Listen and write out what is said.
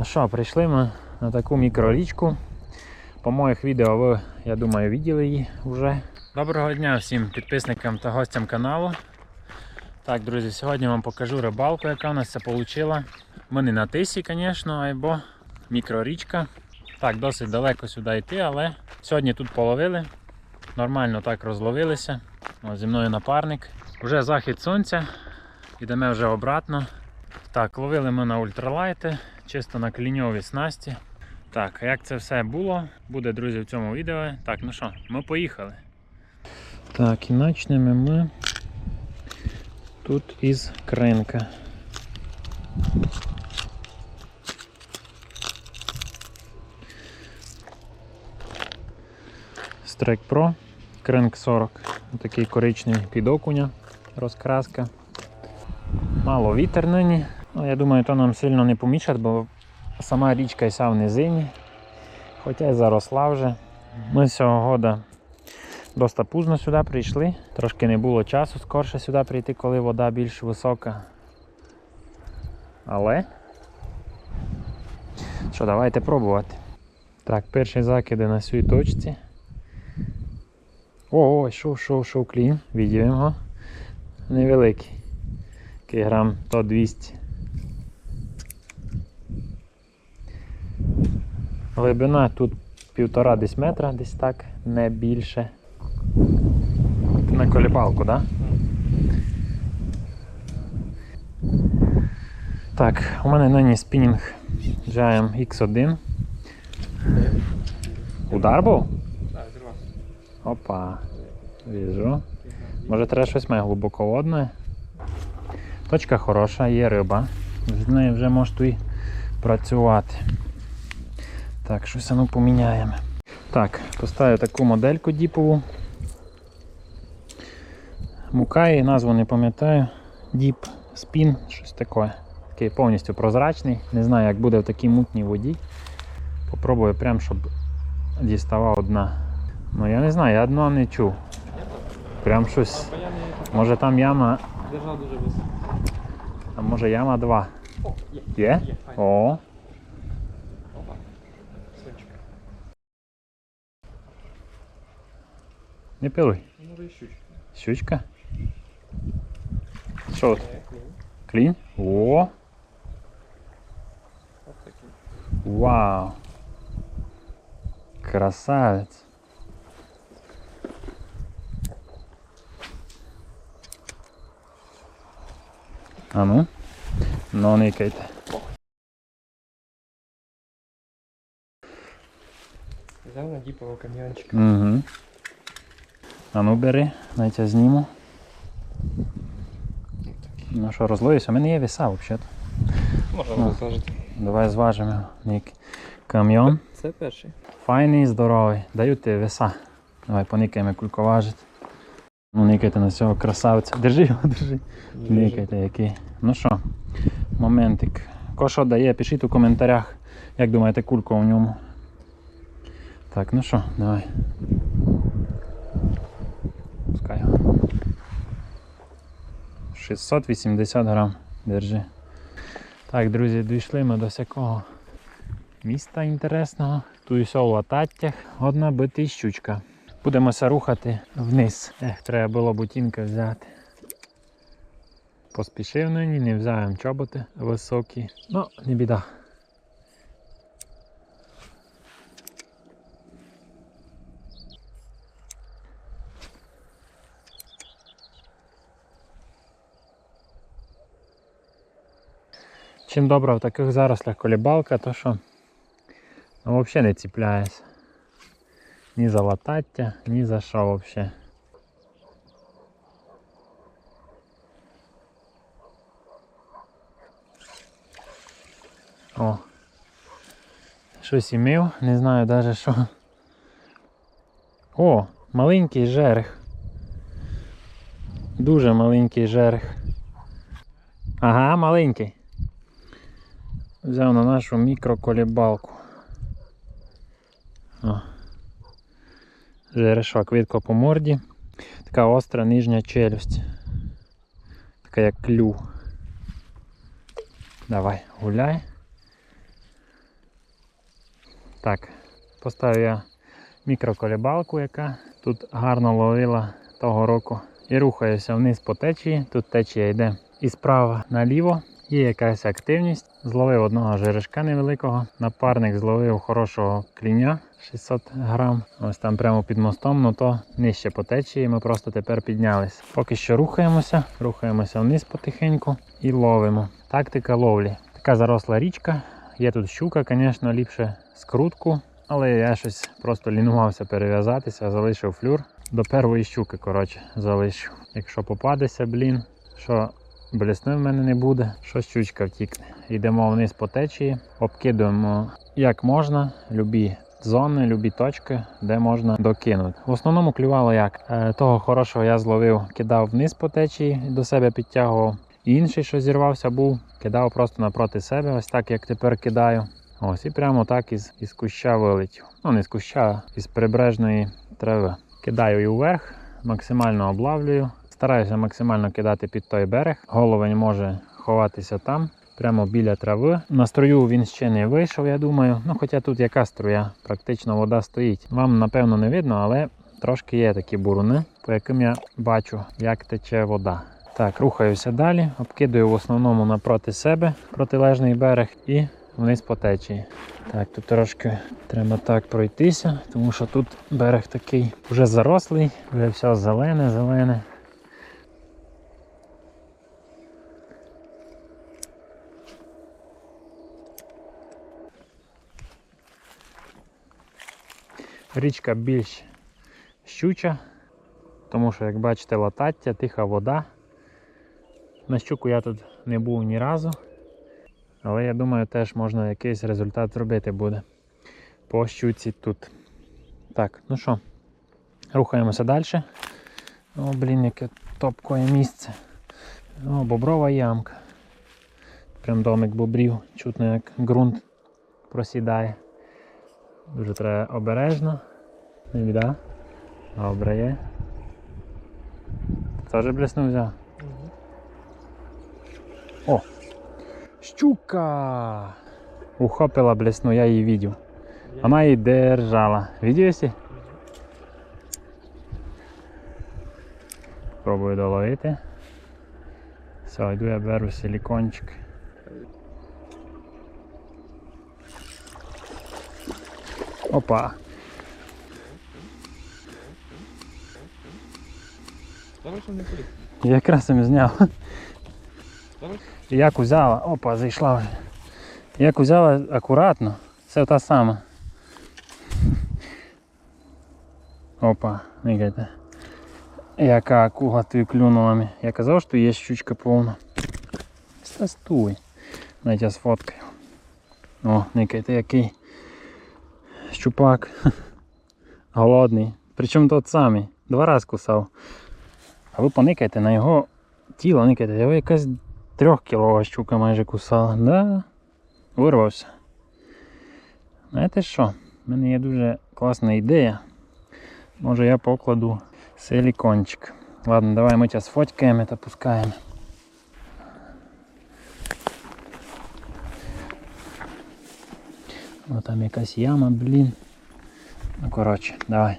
Ну що, прийшли ми на таку мікрорічку. По моїх відео ви, я думаю, бачили її вже. Доброго дня всім підписникам та гостям каналу. Так, друзі, сьогодні вам покажу рибалку, яка у нас це вийшла. Ми не на тисі, звісно, або мікрорічка. Так, досить далеко сюди йти, але сьогодні тут половили. Нормально так розловилися. О, зі мною напарник. Вже захід сонця. Йдемо вже обратно. Так, ловили ми на ультралайти, чисто на кліньові снасті. Так, як це все було, буде, друзі, в цьому відео. Так, ну що, ми поїхали. Так, і почнемо ми тут із кринка. Strike Pro, кринк 40. Такий коричневий під окуня, розкраска. Мало вітер нині. Ну, я думаю, то нам сильно не помішать, бо сама річка йся в низині, хоча й заросла вже. Ми цього года досить пізно сюди прийшли, трошки не було часу скорше сюди прийти, коли вода більш висока. Але що, давайте пробувати. Так, перші закиди на цій точці. О, йшов, шов, шов клін, відділимо його. Невеликий. Кілограм 100-200. Глибина тут півтора десь метра, десь так, не більше. На колібалку, так? Да? Так, у мене нині спінінг Giant X1. Удар був? Так. Опа. Віжу. Може треба щось має глибоководне. Точка хороша, є риба. З нею вже можеш і працювати. Так, щось ну поміняємо. Так, поставлю таку модельку діпову. Мукай, назву не пам'ятаю. Діп, спін, щось таке. Такий повністю прозрачний. Не знаю, як буде в такій мутній воді. Попробую прям, щоб діставав дна. Ну я не знаю, я дно не чув. Прям щось. Може там яма, держав дуже високо. а може яма 2. О, є. Є? Є. О, не пилуй. Ну, Може і щучка. Щучка. Що? от? Е, клін. Клін? О, От такий. вау. Красавець. А ну? Ну, никайте. Взяв на діпового кам'янчика. Угу. А ну бери, навіть я зніму. Ну що, розлоюся? У мене є віса взагалі. Можна Ну. розважити. Давай зважимо його. Нік. Кам'йон. Це перший. Файний, здоровий. Даю ти веса. Давай поникаємо кулько важить. Ну, никайте на цього красавця. Держи його, держи. Никайте який. Ну що, моментик. Ко що дає, пишіть у коментарях, як думаєте, кулько в ньому. Так, ну що, давай. Пускай його. 680 грам. Держи. Так, друзі, дійшли ми до всякого міста інтересного. Тут у лататтях. Одна бити щучка. Будемося рухати вниз. Ех, треба було бутінка взяти. Поспішив нині, не взяв чоботи високі. Ну, не біда. Чим добра в таких зарослях колібалка, то що ну, взагалі не ціпляєш. Ні за латаття, ні за що взагалі. О. Щось імів, не знаю навіть що. О, маленький жерех. Дуже маленький жерех. Ага, маленький. Взяв на нашу мікроколібалку. О. Жерешок по морді. Така остра нижня челюсть. Така як клюв. Давай, гуляй. Так, поставив я мікроколібалку, яка тут гарно ловила того року. І рухаюся вниз по течії. Тут течія йде і справа наліво. Є якась активність. Зловив одного жерешка невеликого. Напарник зловив хорошого кліня 600 грам. Ось там прямо під мостом, ну то нижче по течії. Ми просто тепер піднялись. Поки що рухаємося, рухаємося вниз потихеньку і ловимо. Тактика ловлі. Така заросла річка. Є тут щука, звісно, ліпше скрутку. Але я щось просто лінувався перев'язатися, залишив флюр. До першої щуки, коротше, залишив. Якщо попадеться, блін, що блесни в мене не буде, що щучка втікне. Йдемо вниз по течії, обкидуємо як можна, любі зони, любі точки, де можна докинути. В основному клювало як. Е, Того хорошого я зловив, кидав вниз по течії, до себе підтягував. Інший, що зірвався, був, кидав просто напроти себе, ось так як тепер кидаю. Ось і прямо так із, із куща вилетів. Ну не з куща, а із прибережної трави. Кидаю і вверх, максимально облавлюю. Стараюся максимально кидати під той берег. Головень може ховатися там, прямо біля трави. На струю він ще не вийшов, я думаю. Ну, хоча тут яка струя, практично вода стоїть. Вам напевно не видно, але трошки є такі буруни, по яким я бачу, як тече вода. Так, рухаюся далі, обкидаю в основному напроти себе протилежний берег і вниз по течії. Так, тут трошки треба так пройтися, тому що тут берег такий вже зарослий, вже все зелене, зелене. Річка більш щуча, тому що, як бачите, латаття, тиха вода. На щуку я тут не був ні разу. Але я думаю, теж можна якийсь результат зробити буде по щуці тут. Так, ну що, рухаємося далі. О, блін, яке топкое місце. О, боброва ямка. Прям домик бобрів, чутно як ґрунт просідає. Дуже треба обережно. Біда. Добре є. Теж блеснув взяв. О! Щука! Ухопила блесну, я її видів. Вона її держала. Видів єсі? Пробую доловити. Все, йду я беру силікончик. Опа! Зараз не поліз. Я якраз їм зняв. Як узяла, опа, зайшла вже. Як узяла акуратно, це та сама. Опа, мігайте. Яка акула тобі клюнула. мені. Я казав, що є щучка повна. Та стуй. Навіть я сфоткаю. О, никайте який щупак. Голодний. Причому тот самий. Два рази кусав. А ви поникайте на його тіло, никайте, його якась трьохкілова щука майже кусала. Да, вирвався. Знаєте що? У мене є дуже класна ідея. Може я покладу силікончик. Ладно, давай ми зараз сфоткаємо та пускаємо. О, там якась яма, блін. Ну коротше, давай.